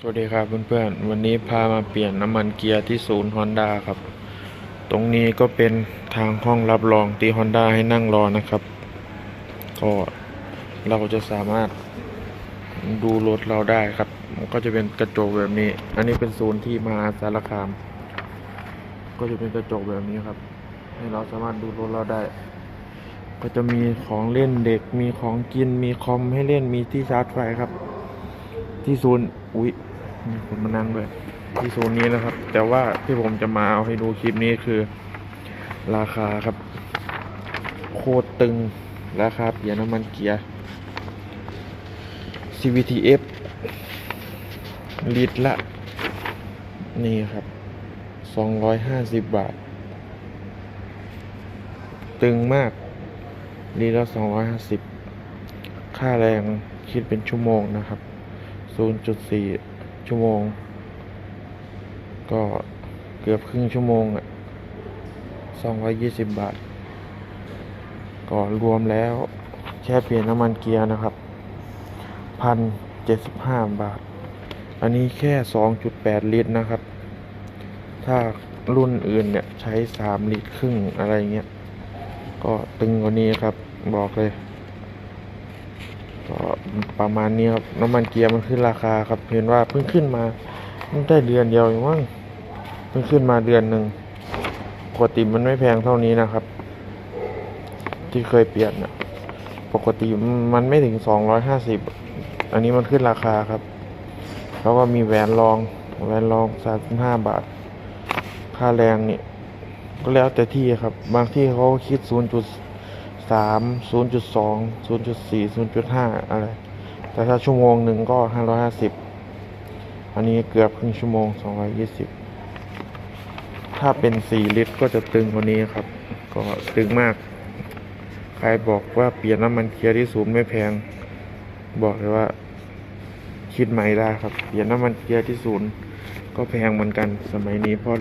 สวัสดีครับเพื่อนๆ วันนี้พามาเปลี่ยนน้ำมันเกียร์ที่ศูนย์ Honda ครับ ตรงนี้ก็เป็นทางห้องรับรองที่ Honda ให้นั่งรอนะครับ ก็เราจะสามารถดูรถเราได้ครับ มันก็จะเป็นกระจกแบบนี้ อันนี้เป็นศูนย์ที่มาสารคาม ก็จะเป็นกระจกแบบนี้ครับ ให้เราสามารถดูรถเราได้ ก็จะมีของเล่นเด็ก มีของกิน มีคอมให้เล่น มีที่ชาร์จไฟครับ ที่ศูนย์อุ๊ยมีคนมานั่งด้วยที่ศูนย์นี้นะครับ แต่ว่าที่ผมจะมาเอาให้ดูคลิปนี้คือ ราคาครับ โคตรตึงราคาเปลี่ยนน้ำมันเกียร์ CVTF ลิตรละ นี่ครับ 250 บาท ตึงมากลิตรละ 250 ค่าแรงคิดเป็นชั่วโมงนะครับ 0.4 ชั่วโมง ก็เกือบครึ่งชั่วโมงอะ220 บาท ก็รวมแล้วแค่เปลี่ยนน้ำมันเกียร์นะครับ 1,075 บาท อันนี้แค่ 2.8 ลิตรนะครับ ถ้ารุ่นอื่นเนี่ย ใช้ 3 ลิตรครึ่งอะไรเงี้ย ก็ตึงกว่านี้ครับ บอกเลย ก็ประมาณนี้ครับน้ำมันเกียร์มันขึ้นราคาครับเห็นว่าเพิ่งขึ้นมาเพิ่งได้เดือนเดียวเองมั้งเพิ่งขึ้นมาเดือนหนึ่งปกติมันไม่แพงเท่านี้นะครับ ที่เคยเปลี่ยนนะปกติมันไม่ถึงสองร้อยห้าสิบอันนี้มันขึ้นราคาครับ แล้วก็มีแหวนรองแหวนรองสามสิบห้าบาท ค่าแรงนี่ก็แล้วแต่ที่ครับ บางที่เขาคิดศูนย์จุด สามศูนย์จุดสองศูนย์จุดสี่ศูนย์จุดห้าอะไร แต่ถ้าชั่วโมงหนึ่งก็ห้าร้อยห้าสิบอันนี้เกือบครึ่งชั่วโมงสองร้อยยี่สิบถ้าเป็นสี่ลิตรก็จะตึงกว่านี้ครับ ก็ตึงมาก ใครบอกว่าเปลี่ยนน้ำมันเกียร์ที่ศูนย์ไม่แพง บอกเลยว่า คิดใหม่ได้ครับ เปลี่ยนน้ำมันเกียร์ที่ศูนย์ก็แพงเหมือนกันสมัยนี้เพราะ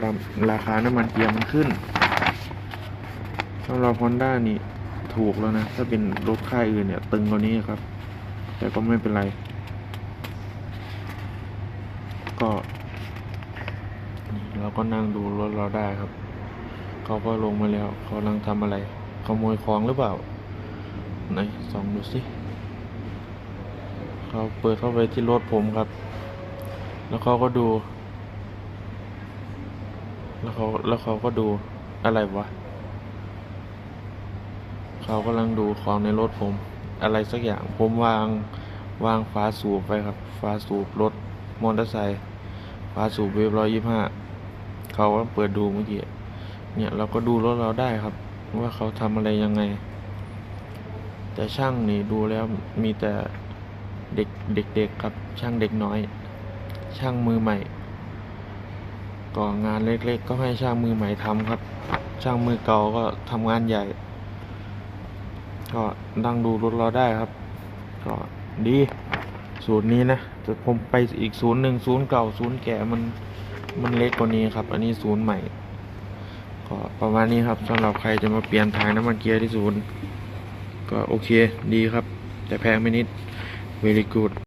ราคาน้ำมันเกียร์มันขึ้นสำหรับ Honda นี่ ถูกแล้วนะ ถ้าเป็นรถค่ายอื่นเนี่ย ตึงกว่านี้ครับ แต่ก็ไม่เป็นไร ก็เราก็นั่งดูรถเราได้ครับ เขาก็ลงมาแล้วเขากำลังทำอะไร ขโมยของหรือเปล่า ไหนส่องดูสิ เขาเปิดเข้าไปที่รถผมครับ แล้วเขาก็ดู แล้วเขาแล้วเขาก็ดูอะไรวะ เขากำลังดูของในรถผม อะไรสักอย่างผมวางวางฝาสูบไปครับฝาสูบรถมอเตอร์ไซค์ฝาสูบเวฟร้อยยี่ห้าเขาก็เปิดดูเมื่อกี้เนี่ยเราก็ดูรถเราได้ครับ ว่าเขาทำอะไรยังไง แต่ช่างนี่ดูแล้วมีแต่เด็กเด็กๆครับช่างเด็กน้อย ช่างมือใหม่ก็งานเล็กๆ ก็ให้ช่างมือใหม่ทำครับ ช่างมือเก่าก็ทำงานใหญ่ ก็นั่งดูรถเราได้ครับ ก็ดีศูนย์นี้นะแต่ผมไปอีกศูนย์หนึ่งศูนย์เก่าศูนย์แก่มันมันเล็กกว่านี้ครับ อันนี้ศูนย์ใหม่ ก็ประมาณนี้ครับสำหรับใครจะมาเปลี่ยนถ่ายน้ำมันเกียร์ที่ศูนย์ก็โอเคดีครับ แต่แพงไม่นิด very good